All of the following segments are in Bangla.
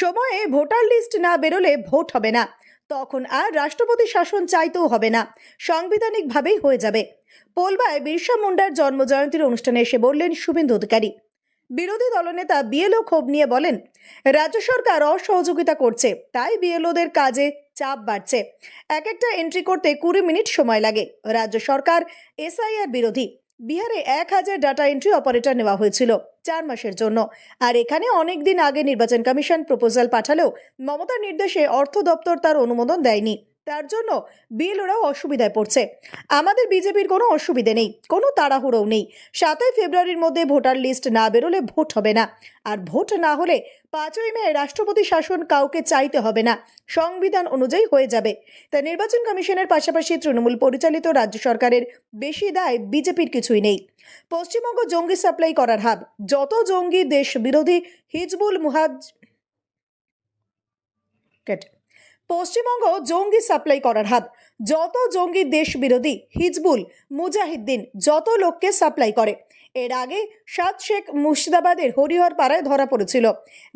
সময়ে ভোটার লিস্ট না বেরোলে ভোট হবে না। তখন আর রাষ্ট্রপতি শাসন চাইতেও হবে না। সাংবিধানিকভাবেই হয়ে যাবে। পোলবায় বিরসা মুন্ডার জন্মজয়ন্তীর অনুষ্ঠানে এসে বললেন শুভেন্দু অধিকারী। বিরোধী দলনেতা বিএলও ক্ষোভ নিয়ে বলেন, রাজ্য সরকার অসহযোগিতা করছে, তাই বিএলওদের কাজে চাপ বাড়ছে। এক একটা এন্ট্রি করতে কুড়ি মিনিট সময় লাগে। রাজ্য সরকার এসআইআর বিরোধী। বিহারে এক হাজার ডাটা এন্ট্রি অপারেটর নেওয়া হয়েছিল চার মাসের জন্য। আর এখানে অনেক দিন আগে নির্বাচন কমিশন প্রপোজাল পাঠালেও মমতার নির্দেশে অর্থ দপ্তর তার অনুমোদন দেয়নি। তার জন্য বিল ওরাও অসুবিধায় পড়ছে। আমাদের বিজেপির কোনো অসুবিধে নেই, কোনো তাড়াহুড়োও নেই। সাতই ফেব্রুয়ারির মধ্যে ভোটার লিস্ট না বেরোলে ভোট হবে না। আর ভোট না হলে পাঁচই মে রাষ্ট্রপতি শাসন কাউকে চাইতে হবে না। সংবিধান অনুযায়ী হয়ে যাবে। তাই নির্বাচন কমিশনের পাশাপাশি তৃণমূল পরিচালিত রাজ্য সরকারের বেশি দায় বিজেপির কিছুই নেই। পশ্চিমবঙ্গ জঙ্গি সাপ্লাই করার হাব যত জঙ্গি দেশ বিরোধী হিজবুল মুহাজ কেটে পশ্চিমবঙ্গ জঙ্গি সাপ্লাই করার হাব যত জঙ্গি দেশ বিরোধী হিজবুল, মুজাহিদ্দিন যত লোককে সাপ্লাই করে। এর আগে সাত শেখ মুর্শিদাবাদের হরিহর পাড়ায় ধরা পড়েছিল।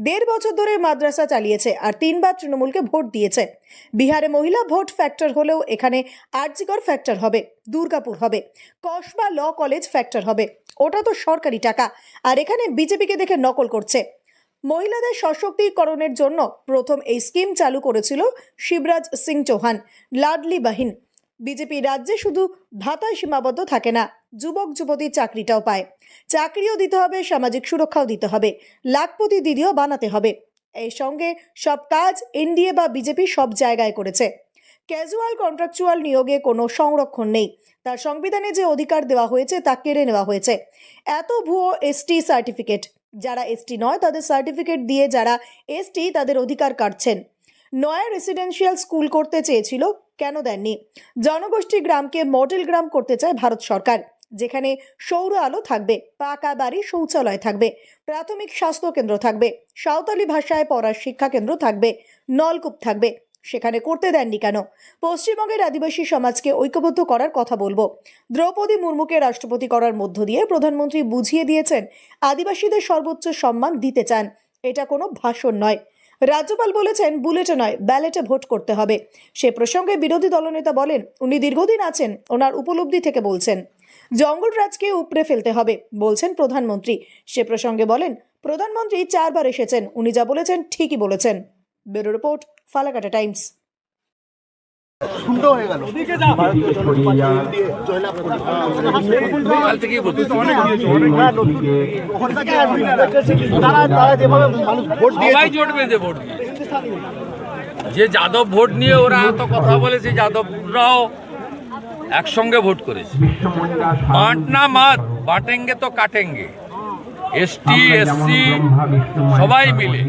দেড় বছর ধরে মাদ্রাসা চালিয়েছে আর তিনবার তৃণমূলকে ভোট দিয়েছে। বিহারে মহিলা ভোট ফ্যাক্টর হলেও এখানে আর্জিকর ফ্যাক্টর হবে, দুর্গাপুর হবে। কসবা ল কলেজ ফ্যাক্টর হবে, ওটা তো সরকারি টাকা। আর এখানে বিজেপিকে দেখে নকল করছে। মহিলাদের সশক্তিকরণের জন্য প্রথম এই স্কিম চালু করেছিল শিবরাজ সিং চৌহান, লাডলি বাহিন। বিজেপি রাজ্যে শুধু ভাতায় সীমাবদ্ধ থাকে না, যুবক যুবতী চাকরিটাও পায়। চাকরিও দিতে হবে, সামাজিক সুরক্ষাও দিতে হবে, লাখপতি দিদিও বানাতে হবে। এই সঙ্গে সব কাজ এনডিএ বা বিজেপি সব জায়গায় করেছে। ক্যাজুয়াল কন্ট্রাকচুয়াল নিয়োগে কোনো সংরক্ষণ নেই। তার সংবিধানে যে অধিকার দেওয়া হয়েছে তা কেড়ে নেওয়া হয়েছে। এত ভুয়ো এসটি সার্টিফিকেট। যারা এসটি নয়, তাদের সার্টিফিকেট দিয়ে যারা এসটি তাদের অধিকার কাটছেন। নয়া রেসিডেন্সিয়াল স্কুল করতে চেয়েছিল, কেন দেননি? জনগোষ্ঠী গ্রামকে মডেল গ্রাম করতে চায় ভারত সরকার, যেখানে সৌর আলো থাকবে, পাকা বাড়ি শৌচালয় থাকবে, প্রাথমিক স্বাস্থ্য কেন্দ্র থাকবে, সাঁওতালি ভাষায় পড়ার শিক্ষা কেন্দ্র থাকবে, নলকূপ থাকবে সেখানে করতে দেননি কেন? পশ্চিমবঙ্গের আদিবাসী সমাজকে ঐক্যবদ্ধ করার কথা বলব। দ্রৌপদী মুর্মুকে রাষ্ট্রপতি করার মধ্য দিয়ে প্রধানমন্ত্রী বুঝিয়ে দিয়েছেন, আদিবাসীদের সর্বোচ্চ সম্মান দিতে চান। এটা কোনো ভাষণ নয়। রাজ্যপাল বলেছেন, বুলেটে নয়, ব্যালেটে ভোট করতে হবে। সে প্রসঙ্গে বিরোধী দলনেতা বলেন, উনি দীর্ঘদিন আছেন, ওনার উপলব্ধি থেকে বলছেন। জঙ্গলরাজকে উপড়ে ফেলতে হবে, বলছেন প্রধানমন্ত্রী। সে প্রসঙ্গে বলেন, প্রধানমন্ত্রী চারবার এসেছেন, উনি যা বলেছেন ঠিকই বলেছেন। ব্যুরো রিপোর্ট ফালাকাটা টাইমস সুন্দর হয়ে গেল যে যাদব ভোট নিয়ে ওরা এত কথা বলেছে যাদবরাও একসঙ্গে ভোট করেছে বাঁট না মাত বাটেঙ্গে তো কাটেঙ্গে এসটি এসসি সবাই মিলে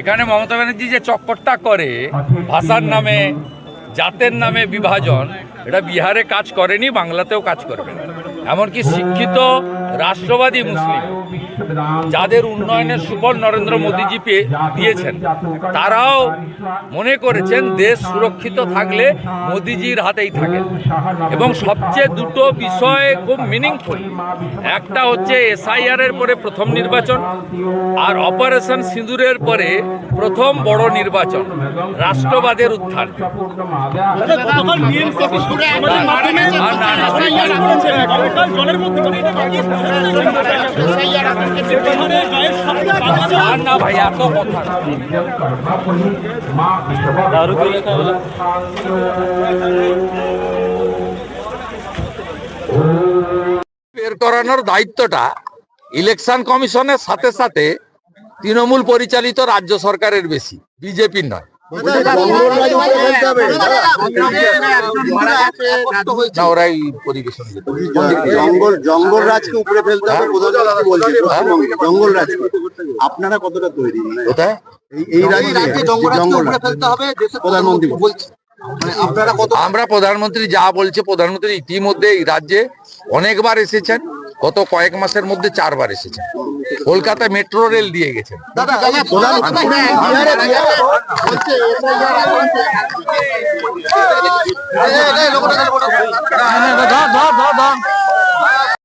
এখানে মমতা ব্যানার্জি যে চক্করটা করে, ভাষার নামে, জাতের নামে বিভাজন, এটা বিহারে কাজ করেনি, বাংলাতেও কাজ করবে এমনকি শিক্ষিত, রাষ্ট্রবাদী মুসলিম যাদের উন্নয়নের সুফল নরেন্দ্র মোদীজি পেয়ে দিয়েছেন তারাও মনে করেছেন দেশ সুরক্ষিত থাকলে মোদিজির হাতেই থাকে এবং সবচেয়ে দুটো বিষয় খুব মিনিংফুল একটা হচ্ছে এসআইআর এর পরে প্রথম নির্বাচন আর অপারেশন সিঁদুরের পরে প্রথম বড় নির্বাচন রাষ্ট্রবাদের উত্থান না, না, বের করানোর দায়িত্বটা ইলেকশন কমিশনের সাথে সাথে তৃণমূল পরিচালিত রাজ্য সরকারের বেশি বিজেপির নয়। জঙ্গল জঙ্গল রাজকে উপরে ফেলতে হবে জঙ্গল রাজকে। আপনারা কতটা তৈরি? মানে কোথায়? এই- এই রাজ্যে জঙ্গল রাজ প্রধানমন্ত্রী বলছে। মানে আপনারা কত আমরা প্রধানমন্ত্রী যা বলছে প্রধানমন্ত্রী ইতিমধ্যে এই রাজ্যে অনেকবার এসেছেন গত কয়েক মাসের মধ্যে চারবার এসেছেন। কলকাতা মেট্রো রেল দিয়ে গেছেন প্রধানমন্ত্রী